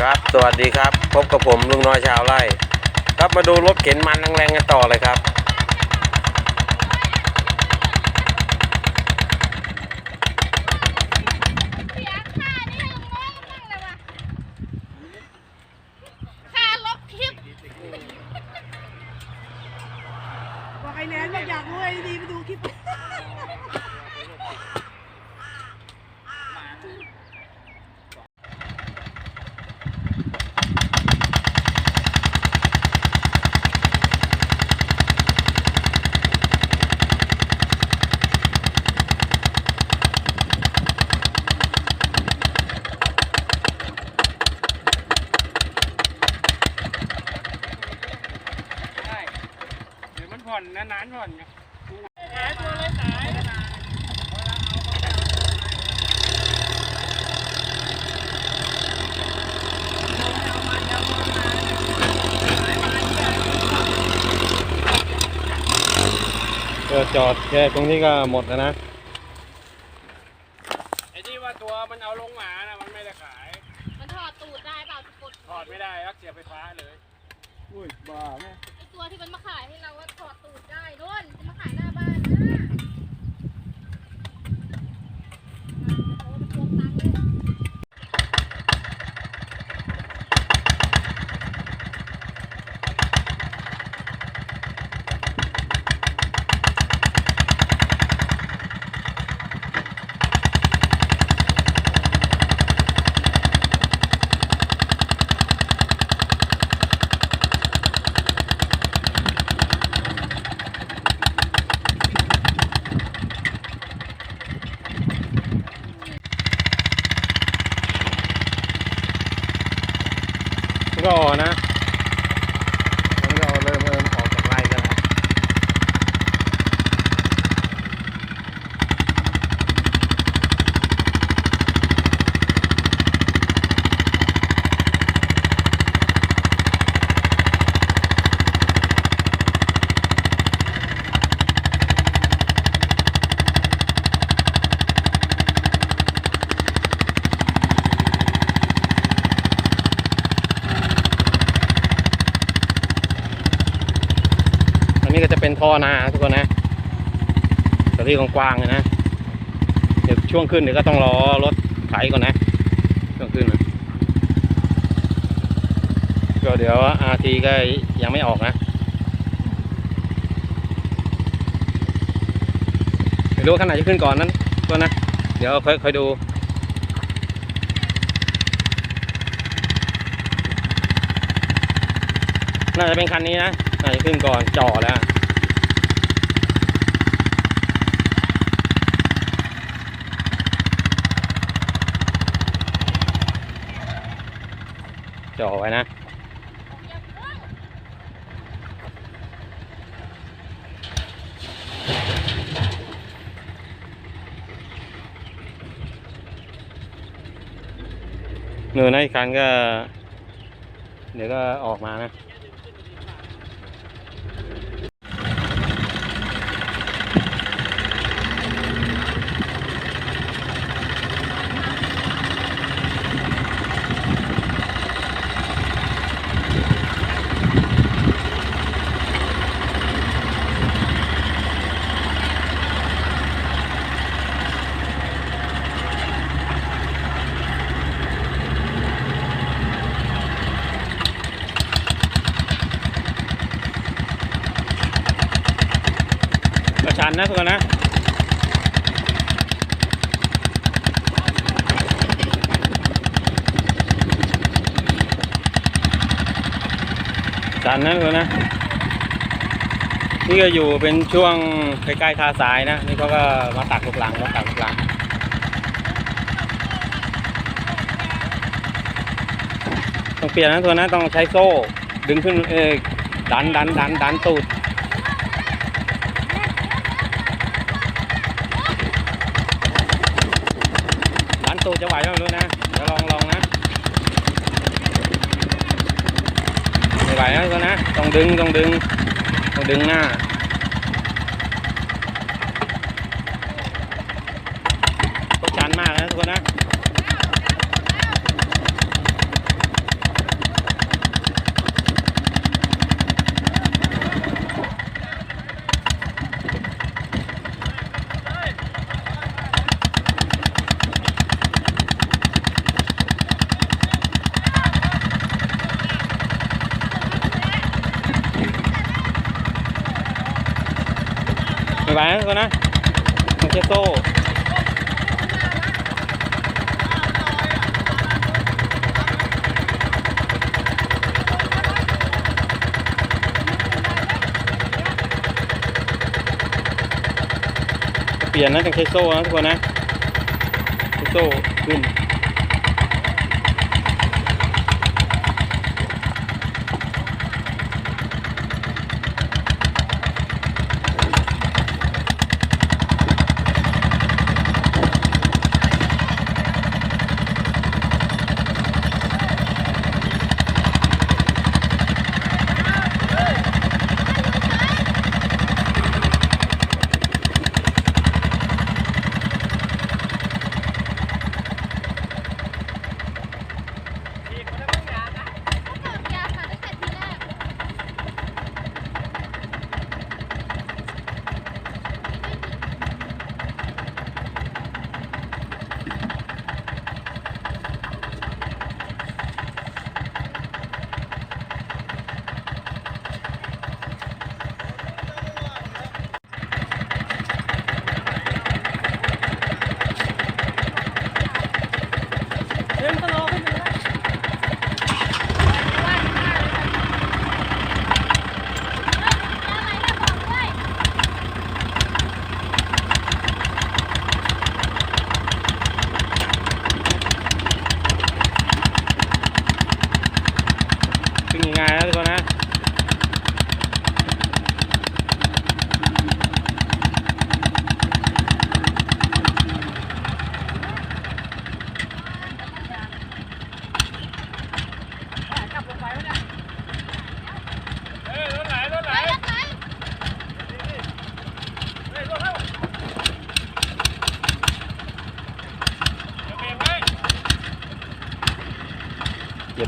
ครับ สวัสดีครับ พบกับผมลุงน้อยชาวไร่ ครับมาดูรถเข็นมันแรงๆกันต่อเลยครับ เสียค่านี่ยังงงมากเลยว่ะค่าลบคลิป บอกไอ้แนนบอกอยากรู้ไอ้ดีไปดูคลิป ใช่ เดี๋ยวมันผ่อนนานๆผ่อนไงก็จอดแค่ตรงนี้ก็หมดแล้วนะไอ้ที่ว่าตัวมันเอาลงหมานะมันไม่ได้ขาย มันถอดตูดได้เปล่าทุกคนถอดไม่ได้รักเสียบไฟฟ้าเลย อุ้ยบ้าแม่ไอ ตัวที่มันมาขายให้เราว่าถอดตูดได้ด้นจะมาขายหน้าบ้านนะโอ้มันทวงตังค์เลย มันก็ออกนะมันก็เริ่มเริ่มออกจากไร่กันแล้ว อันนี้ก็จะเป็นท่อนาทุกคนนะสที่กว้างๆเลยนะ เดี๋ยวช่วงขึ้นเดี๋ยวก็ต้องรอรถไถก่อนนะ ช่วงขึ้นนะก็เดี๋ยวอาทีก็ยังไม่ออกนะไม่รู้ขนาดจะขึ้นก่อนนั้นก็นะ เดี๋ยวค่อยค่อยดูน่าจะเป็นคันนี้นะ น่าจะขึ้นก่อนจ่อแล้วจ่อไว้นะเนื้อในอีกคันก็ เดี๋ยวก็ออกมานะ นะทุกคนนะชันนะทุกคนนะนี่ก็อยู่เป็นช่วงใกล้ๆท่าสายนะ นี่เขาก็มาตักลูกหลังมาตักลูกหลังต้องเปลี่ยนนะทุกคนนะต้องใช้โซ่ ดึงขึ้นเออดันดันดันดันตูด ตูจะไหวไหมไม่รู้นะ เดี๋ยวลองลองนะไม่ไหวนะตัวนะ ต้องดึงต้องดึง ต้องดึงหน้าตกชันมากนะทุกคนนะ ไปนะ ทุกคนนะมันจะโซ่เปลี่ยนนะต้องใช้โซ่นะทุกคนนะใช้โซ่ขึ้น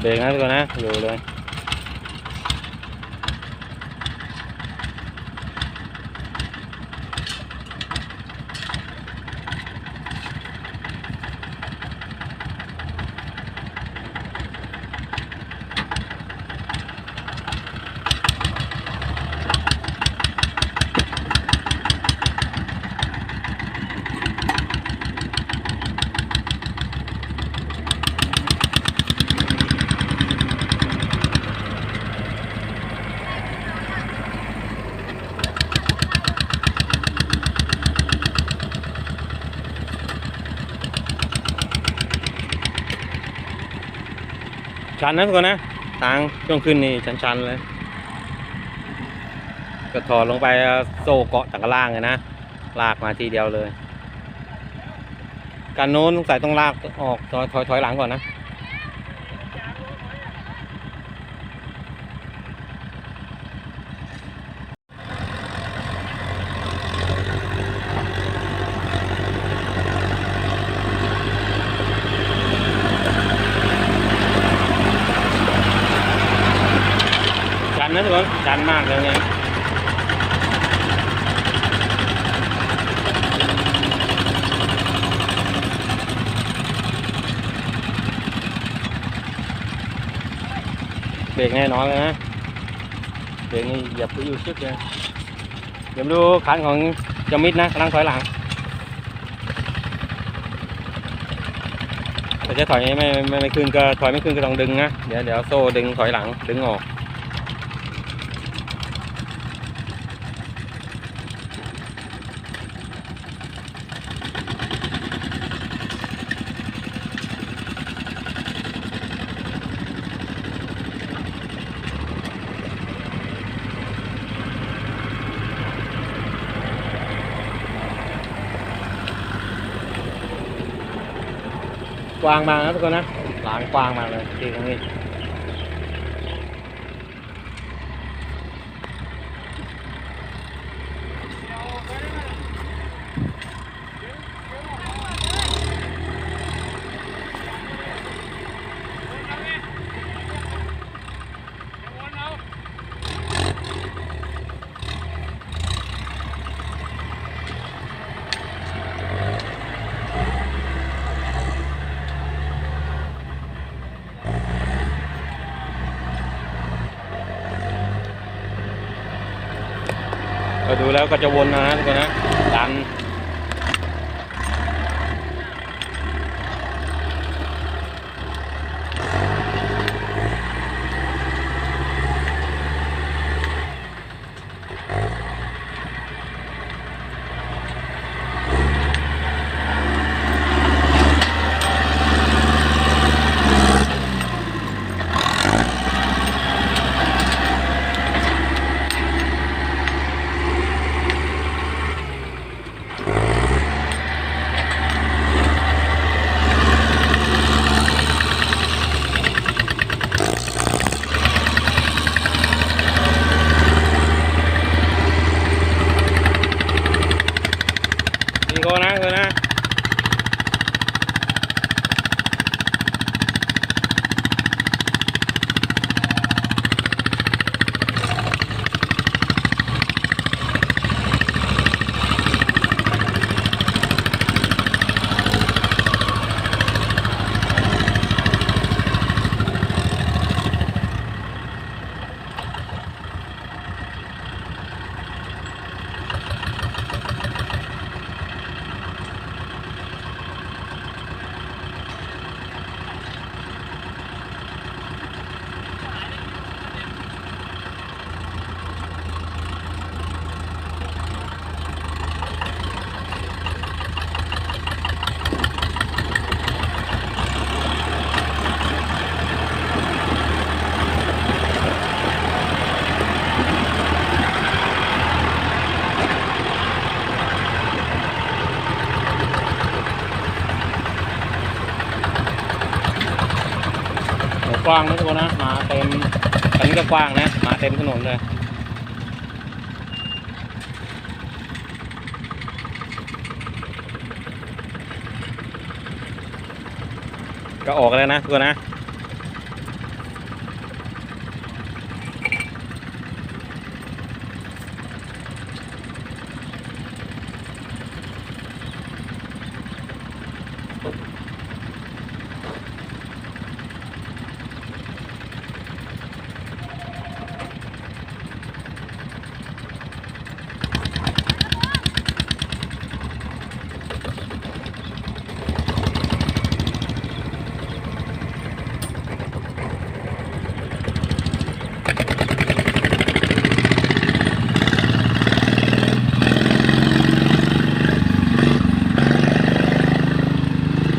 เบรกนะทุกคนนะอยู่เลย ชันนะทุกคนนะทางช่วงขึ้นนี่ชันๆเลย ก็ถอดลงไปโซ่เกาะจากล่างเลยนะ ลากมาทีเดียวเลย การโน้นสงสัยต้องลากออกถอยถอยถอยหลังก่อนนะ ชันนะทุกคน ชันมากเลยเนี่ยเบรกแน่นอนเลยนะเบรกนี่เหยียบไปอยู่ชึกเลยเดี๋ยวมาดูคันของจมิดนะกำลังถอยหลังแต่จะถอยไม่ไม่ไม่ไม่ขึ้นก็ถอยไม่ขึ้นก็ต้องดึงนะเดี๋ยวเดี๋ยวโซ่ดึงถอยหลังดึงออก กวางมากนะทุกคนนะหลางกวางมาเลยที่ตรงนี้ ดูแล้วก็จะวนนะทุกคนนะดันก็นะคือนะ โหก ว้างนะทุกคนนะมาเต็มอันนี้ก็กว้างนะมาเต็มถนนเลยก็ออกแล้วนะทุกคนนะ